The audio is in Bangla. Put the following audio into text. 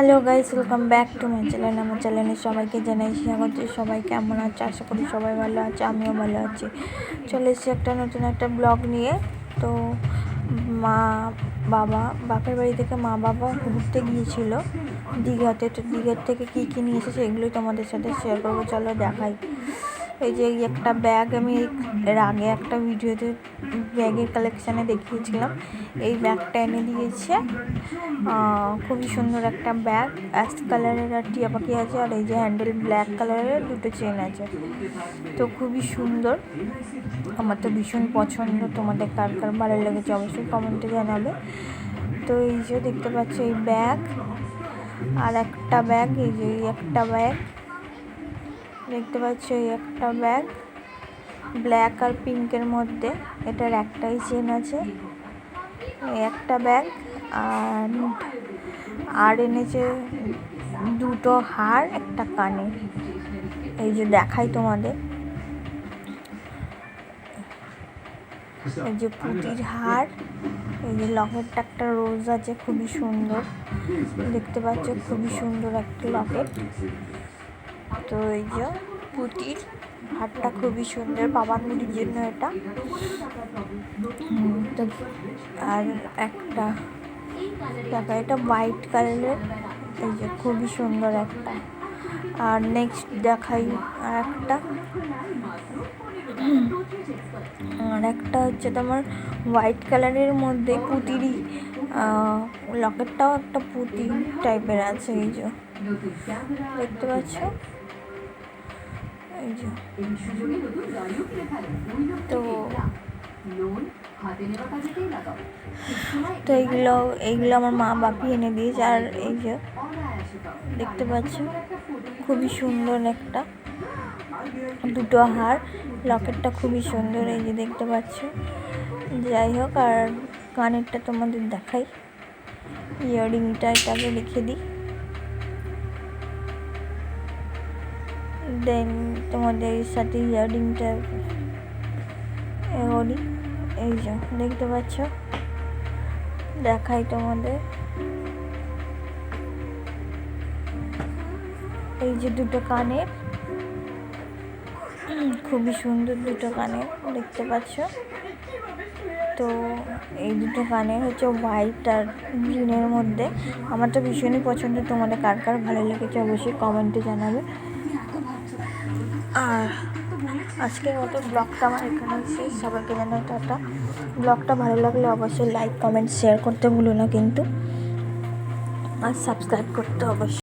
Hello guys welcome back to my channel আমার চ্যানেলে সবাইকে জানাই স্বাগত। সবাই কেমন আছে? আশা করি সবাই ভালো আছে, আমিও ভালো আছি। চলে এসেছি একটা নতুন একটা ব্লগ নিয়ে। তো মা, বাবা, বাপের বাড়ি থেকে মা, বাবা ঘুরতে গিয়েছিল দীঘাতে। তো দীঘার থেকে কী কী নিয়ে এসেছে এগুলোই তোমাদের সাথে শেয়ার করব। চলো দেখাই। এই যে এই একটা ব্যাগ আমি এর আগে একটা ভিডিওতে ব্যাগের কালেকশানে দেখিয়েছিলাম। এই ব্যাগটা এনে দিয়েছে। খুবই সুন্দর একটা ব্যাগ অ্যাশ কালারের আর টিয়া পাখি আছে, আর এই যে হ্যান্ডেল ব্ল্যাক কালারের দুটো চেন আছে। তো খুবই সুন্দর। আমার তো ভীষণ পছন্দ। তোমাদের কার কার ভালো লেগেছে অবশ্যই কমেন্টে জানাবে। তো এই যে দেখতে পাচ্ছ এই ব্যাগ আর একটা ব্যাগ এই যে একটা ব্যাগ দেখতে পাচ্ছ একটা ব্যাগ। ব্ল্যাক আর পিঙ্কের মধ্যে এটার একটাই চেন আছে। এই একটা ব্যাগ আর আর এনেছে দুটো হার, একটা কানে। এই যে দেখাই তোমাদের। এই যে পুঁতির হার, এই যে লকেটটা একটা রোজ আছে, খুবই সুন্দর। দেখতে পাচ্ছ, খুবই সুন্দর একটা লকেট। তো এই যে পুঁতির হারটা খুবই সুন্দর, বাবার মুড়ির জন্য এটা। আর একটা দেখো, এটা হোয়াইট কালারের এই যে খুবই সুন্দর একটা। আর নেক্সট দেখাই আর একটা। আর একটা হচ্ছে তোমার হোয়াইট কালারের মধ্যে পুঁতিরই লকেটটাও একটা পুঁতি টাইপের আছে, এই যে। দেখতে পাচ্ছ? এই যে তো তো এইগুলো এইগুলো আমার মা বাপি এনে দিয়েছে আর এই যে দেখতে পাচ্ছ খুবই সুন্দর একটা দুটো হার লকেটটা খুবই সুন্দর এই যে দেখতে পাচ্ছ। যাই হোক আর কানেরটা তোমাদের দেখাই। ইয়াররিংটা এটাকে রেখে দিই। দেন তোমাদের সাথে ইয়াররিংটা এ করি। এই যে, দেখতে পাচ্ছ? দেখাই তোমাদের। এই যে দুটো কানের। খুবই সুন্দর দুটো কানের, দেখতে পাচ্ছ? তো এই দুটো কানের হচ্ছে হোয়াইট আর গ্রিনের মধ্যে। আমার তো ভীষণই পছন্দ, তোমাদের কার কার ভালো লেগেছে অবশ্যই কমেন্টে জানাবে। আর আজকের মতো ব্লগটা আমার এখানে শেষ। সবাইকে জানাই টাটা। ব্লগটা ভালো লাগলে অবশ্যই লাইক কমেন্ট শেয়ার করতে ভুলো না কিন্তু। আর সাবস্ক্রাইব করতে অবশ্যই।